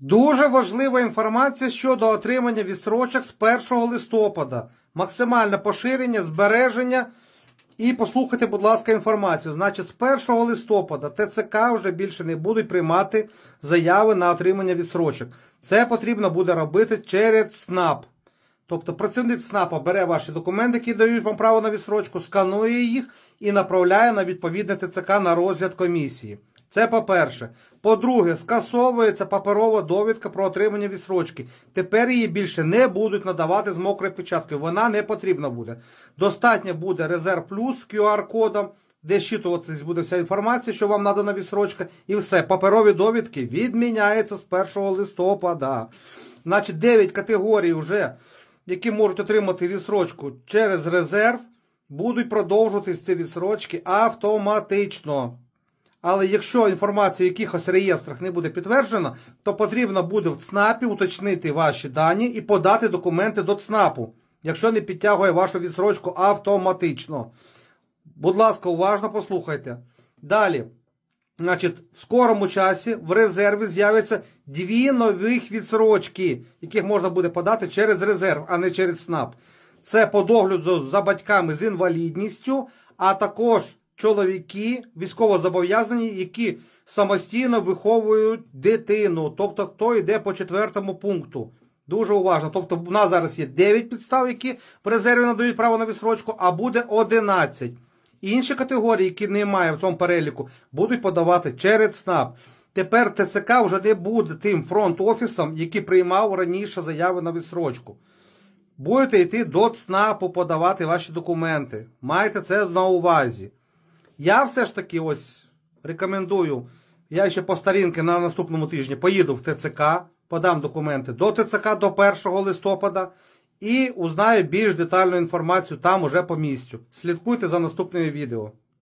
Дуже важлива інформація щодо отримання відсрочок з 1 листопада. Максимальне поширення, збереження. І послухайте, будь ласка, інформацію. Значить, з 1 листопада ТЦК вже більше не будуть приймати заяви на отримання відсрочок. Це потрібно буде робити через СНАП. Тобто працівник СНАПа бере ваші документи, які дають вам право на відсрочку, сканує їх і направляє на відповідне ТЦК на розгляд комісії. Це по-перше. По-друге, скасовується паперова довідка про отримання відсрочки. Тепер її більше не будуть надавати з мокрою печаткою. Вона не потрібна буде. Достатньо буде резерв плюс з QR-кодом, де щитуватись буде вся інформація, що вам надана відсрочка, і все. Паперові довідки відміняються з 1 листопада. Значить, 9 категорій вже, які можуть отримати відсрочку через резерв, будуть продовжуватись ці відсрочки автоматично. Але якщо інформація в якихось реєстрах не буде підтверджена, то потрібно буде в ЦНАПі уточнити ваші дані і подати документи до ЦНАПу, якщо не підтягує вашу відсрочку автоматично. Будь ласка, уважно послухайте. Далі. Значить, в скорому часі в резерві з'являться дві нових відсрочки, яких можна буде подати через резерв, а не через СНАП. Це по догляду за батьками з інвалідністю, а також чоловіки військовозобов'язані, які самостійно виховують дитину. Тобто, хто йде по четвертому пункту. Дуже уважно. Тобто, у нас зараз є 9 підстав, які в резерві надають право на відсрочку, а буде 11. Інші категорії, які немає в цьому переліку, будуть подавати через СНАП. Тепер ТЦК вже не буде тим фронт-офісом, який приймав раніше заяви на відсрочку. Будете йти до ЦНАПу подавати ваші документи. Майте це на увазі. Я все ж таки ось рекомендую. Я ще по старінки на наступному тижні поїду в ТЦК, подам документи до ТЦК до 1 листопада і узнаю більш детальну інформацію там уже по місцю. Слідкуйте за наступними відео.